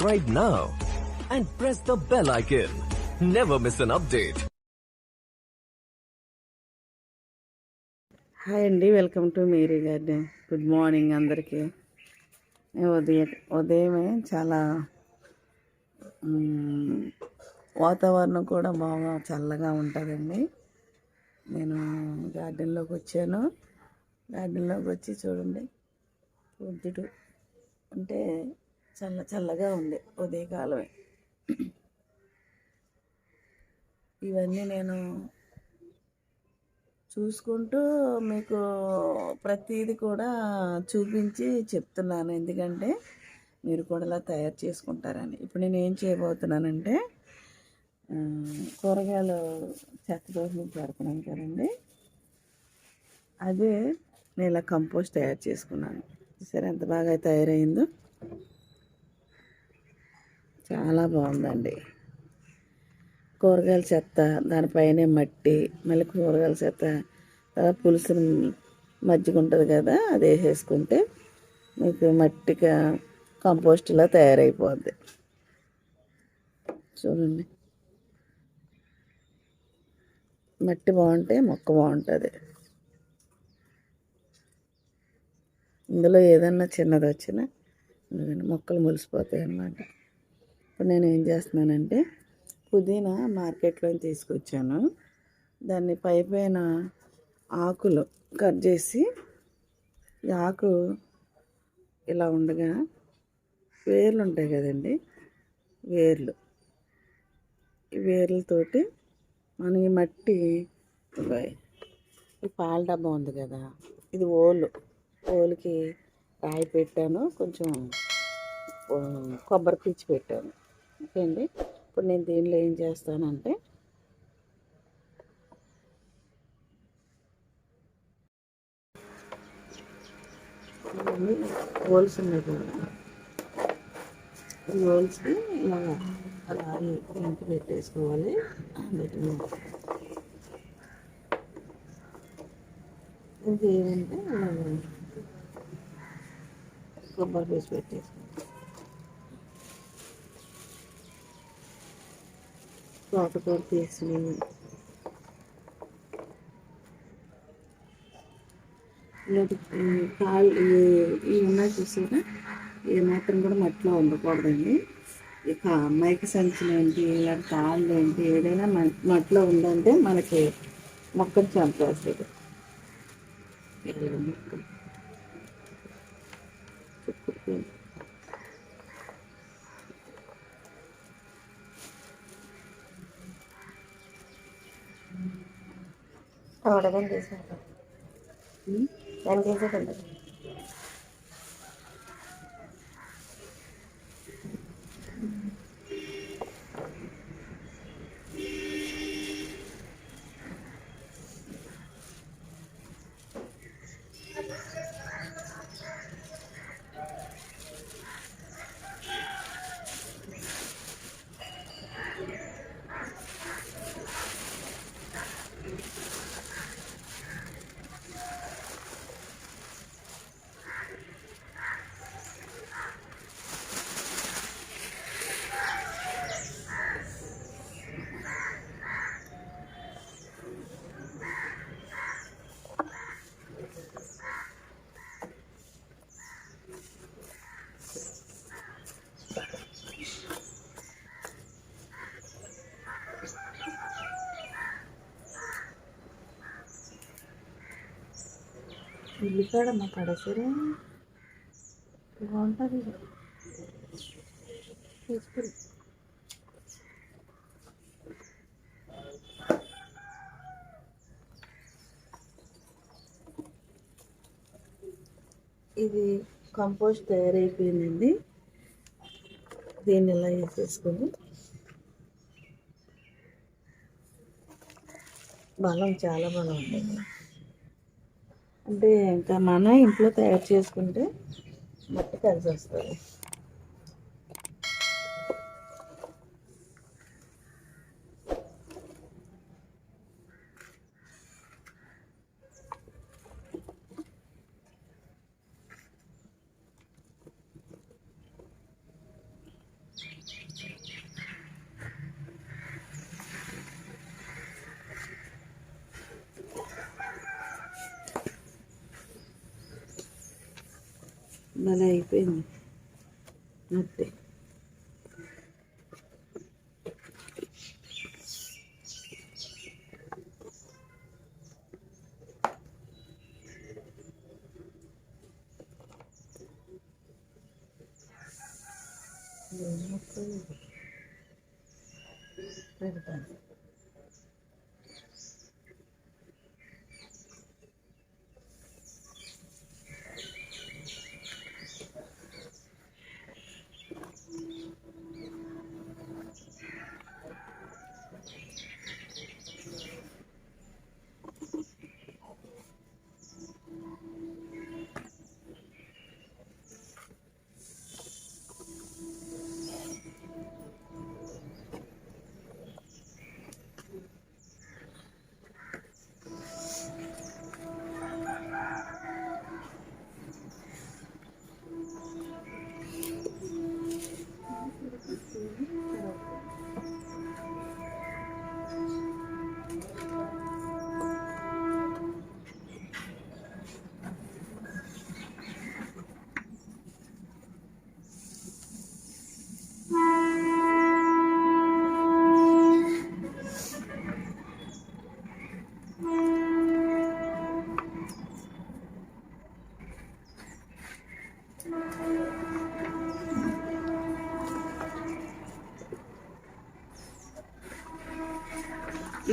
Subscribe now and press the bell icon. Never miss an update. Hi అండి welcome to Mary garden good morning అందరికీ. ఉదయం ఉదయమే చాలా వాతావరణం కూడా బాగా చల్లగా ఉంటుందండి. నేను గార్డెన్లోకి వచ్చాను. గార్డెన్లోకి వచ్చి చూడండి. పొద్దుడు అంటే చల్ల చల్లగా ఉంది ఉదయకాలమే. ఇవన్నీ నేను చూసుకుంటూ మీకు ప్రతిదీ కూడా చూపించి చెప్తున్నాను. ఎందుకంటే మీరు కూడా ఇలా తయారు చేసుకుంటారని. ఇప్పుడు నేను ఏం చేయబోతున్నానంటే కూరగాయలు చెత్త కోసం పెడుతున్నాను కదండి. అదే నేను ఇలా కంపోస్ట్ తయారు చేసుకున్నాను. సరే ఎంత బాగా తయారైందో? చాలా బాగుందండి. కూరగాయల చెత్త దానిపైనే మట్టి మళ్ళీ కూరగాయల చెత్త తర్వాత పులుసు మజ్జిగ ఉంటుంది కదా అది వేసేసుకుంటే మీకు మట్టిగా కంపోస్ట్లా తయారైపోద్ది. చూడండి. మట్టి బాగుంటే మొక్క బాగుంటుంది. ఇందులో ఏదన్నా చిన్నది వచ్చినా మొక్కలు ములిసిపోతాయి అన్నమాట ఇప్పుడు నేను ఏం చేస్తున్నానంటే పుదీనా మార్కెట్లో తీసుకొచ్చాను. దాన్ని పై పైన ఆకులు కట్ చేసి ఈ ఆకు ఇలా ఉండగా వేర్లు ఉంటాయి కదండి వేర్లు. ఈ వేర్లతోటి మనం ఈ మట్టి ఈ పాల డబ్బా ఉంది కదా ఇది ఓలు. ఓలుకి రాయి పెట్టాను కొంచెం కొబ్బరి పీచి పెట్టాను. ఓకే అండి ఇప్పుడు నేను దీనిలో ఏం చేస్తానంటే హోల్స్ ఉన్నాయి కదా. ఈ హోల్స్కి ఇలా అలా ఇంటి పెట్టేసుకోవాలి. పెట్టిన ఇంకేమంటే కొబ్బరి పీచు పెట్టేసుకోవాలి. తోటకూర తీసినవి ఇలాంటి కాలు ఇవి ఉన్నాయి చూసారా? ఏ మాత్రం కూడా మట్టిలో ఉండకూడదండి. ఇక మైకి సంచులు ఏంటి ఇలాంటి కాళ్ళు ఏంటి ఏదైనా మ- మట్టిలో ఉందంటే మనకి మొక్కను చంపేస్తుంది మొక్క. చుట్టూ తోడగా చేశాను నేను చేసేదండి ఉల్లికాడ మా బాగుంటుంది. ఇది. తీసుకుని ఇది కంపోస్ట్ తయారైపోయిందండి. దీన్ని ఇలా వేసేసుకొని బలం చాలా బలం ఉంటుంది అంటే ఇంకా మన ఇంట్లో తయారు చేసుకుంటే మట్టి కలిసి వస్తుంది. భలే అయిపోయింది మట్టి పెడతాను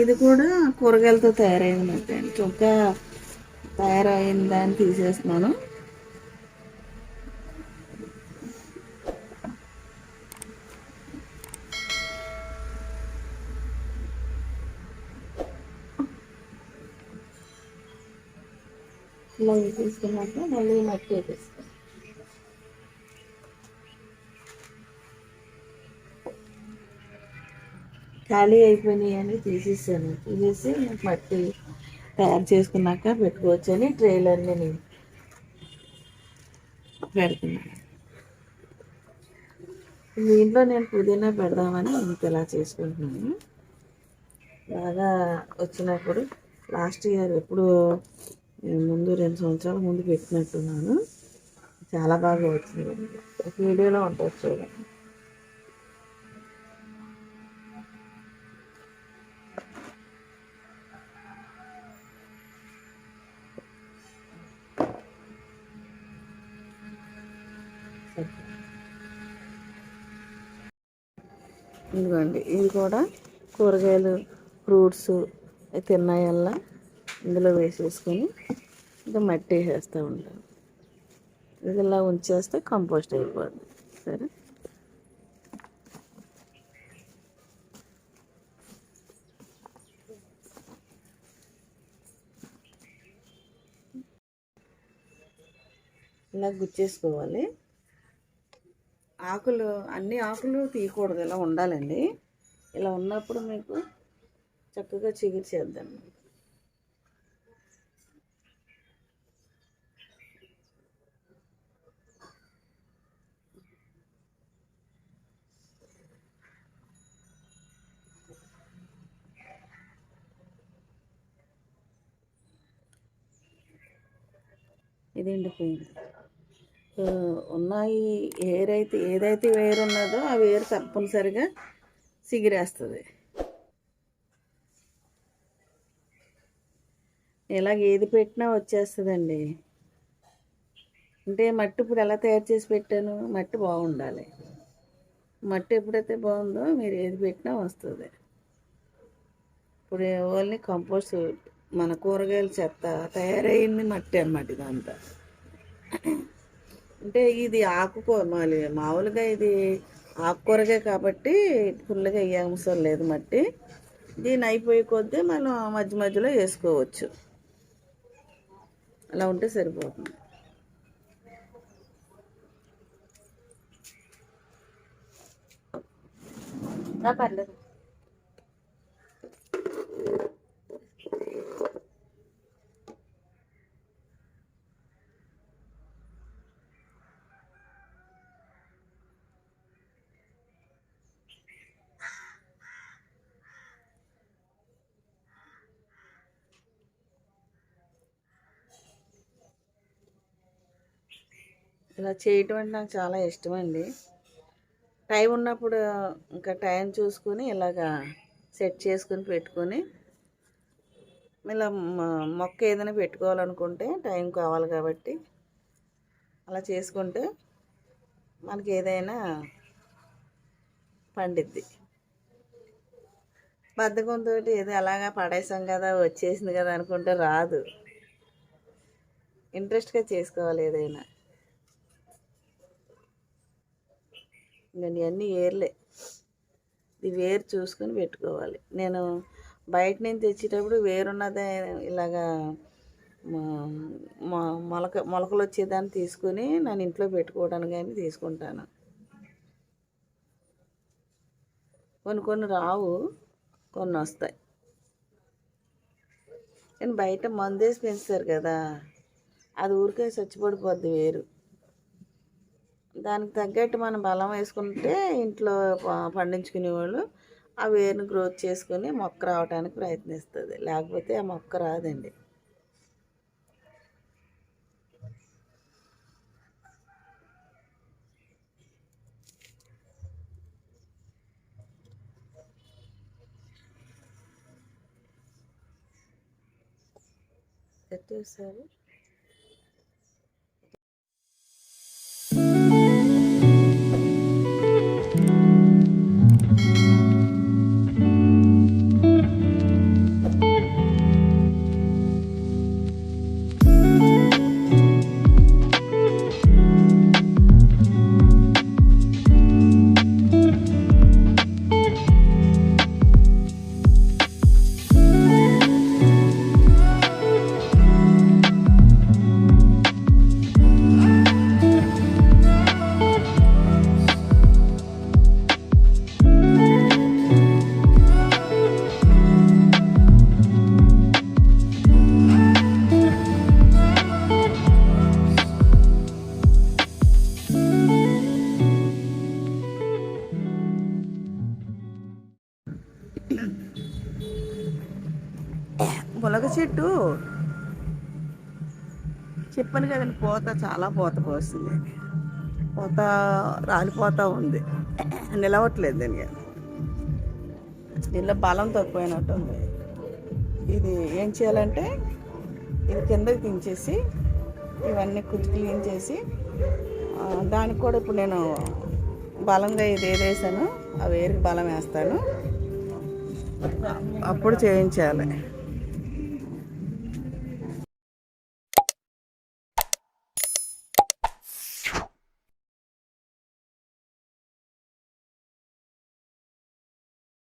ఇది కూడా కూరగాయలతో తయారైంది మట్టి చుక్క తయారైన దాన్ని తీసేస్తున్నాను. ఇలా తీసుకున్నాక మళ్ళీ మట్టి వేసేస్తాను ఖాళీ అయిపోయినాయి అని తీసేసాను. తీసేసి మట్టి తయారు చేసుకున్నాక పెట్టుకోవచ్చు అని ట్రైలర్ని నేను పెడుతున్నాను. దీంట్లో నేను పుదీనా పెడదామని ఇంత ఇలా చేసుకుంటున్నాను. బాగా వచ్చినప్పుడు లాస్ట్ ఇయర్ ఎప్పుడు ముందు రెండు సంవత్సరాల ముందు పెట్టినట్టున్నాను. చాలా బాగా వచ్చింది. ఒక వీడియోలో ఉంటుంది చూడండి. ఇదిగోండి ఇది కూడా కూరగాయలు ఫ్రూట్స్ తిన్నాయల్లా ఇందులో వేసేసుకొని ఇంకా మట్టి వేసేస్తూ ఉంటాం ఇది ఇలా ఉంచేస్తే కంపోస్ట్ అయిపోద్ది. సరే? ఇలా గుచ్చేసుకోవాలి. ఆకులు అన్ని ఆకులు తీయకూడదు. ఇలా ఉండాలండి. ఇలా ఉన్నప్పుడు మీకు చక్కగా చిగిర్చేద్దాం. ఇది ఎండిపోయింది ఉన్నాయి. ఏరైతే ఏదైతే వేరు ఉన్నదో ఆ వేరు తప్పనిసరిగా సిగిరేస్తుంది. ఇలాగ ఏది పెట్టినా వచ్చేస్తుందండి. అంటే మట్టి ఇప్పుడు ఎలా తయారు చేసి పెట్టాను? మట్టి బాగుండాలి. మట్టి ఎప్పుడైతే బాగుందో మీరు ఏది పెట్టినా వస్తుంది. ఇప్పుడు ఓన్లీ కంపోస్ట్ మన కూరగాయల చెత్త తయారైంది మట్టి అన్నమాట ఇదంతా. అంటే ఇది ఆకుకూర మాలి మామూలుగా ఇది ఆకుకూరగా కాబట్టి ఫుల్గా ఏ లేదు మట్టి. దీని అయిపోయే కొద్దీ మనం మధ్య మధ్యలో వేసుకోవచ్చు. అలా ఉంటే సరిపోతుంది. పర్లేదు. ఇలా చేయటం అంటే నాకు చాలా ఇష్టం అండి టైం ఉన్నప్పుడు ఇంకా టైం చూసుకొని ఇలాగా సెట్ చేసుకుని పెట్టుకొని ఇలా మొక్క ఏదైనా పెట్టుకోవాలనుకుంటే టైం కావాలి కాబట్టి అలా చేసుకుంటే మనకి ఏదైనా పండిద్ది. బద్ధకంతో ఏదో అలాగా పడేసాం కదా వచ్చేసింది కదా అనుకుంటే రాదు. ఇంట్రెస్ట్గా చేసుకోవాలి ఏదైనా. నేను ఇవన్నీ ఏర్లే. ఇది వేరు చూసుకొని పెట్టుకోవాలి. నేను బయట నుంచి తెచ్చేటప్పుడు వేరున్నదే ఇలాగా మొలక మొలకలు వచ్చేదాన్ని తీసుకుని నేను ఇంట్లో పెట్టుకోవడానికి కానీ తీసుకుంటాను. కొన్ని కొన్ని రావు కొన్ని వస్తాయి. కానీ బయట మందేసి పెంచుతారు కదా అది ఊరికే చచ్చిపడిపోద్ది వేరు. దానికి తగ్గట్టు మనం బలం వేసుకుంటే ఇంట్లో పండించుకునేవాళ్ళు పండించుకునే వాళ్ళు ఆ వేరుని గ్రోత్ చేసుకుని మొక్క రావడానికి ప్రయత్నిస్తుంది. లేకపోతే ఆ మొక్క రాదండి. పెట్టేసారు చెట్టు. చెప్పాను కదండి పోత చాలా పోత పోస్తుంది. పోత రాలిపోతూ ఉంది. నిలవట్లేదు దీనికి. దీనిలో బలం తక్కువైనట్టు ఉంది. ఇది ఏం చేయాలంటే ఇది కిందకి దించేసి ఇవన్నీ కుచ్చి క్లీన్ చేసి దానికి కూడా ఇప్పుడు నేను బలంగా ఇది ఏది అవి ఆ వేరుకి బలం వేస్తాను. అప్పుడు చేయించాలి.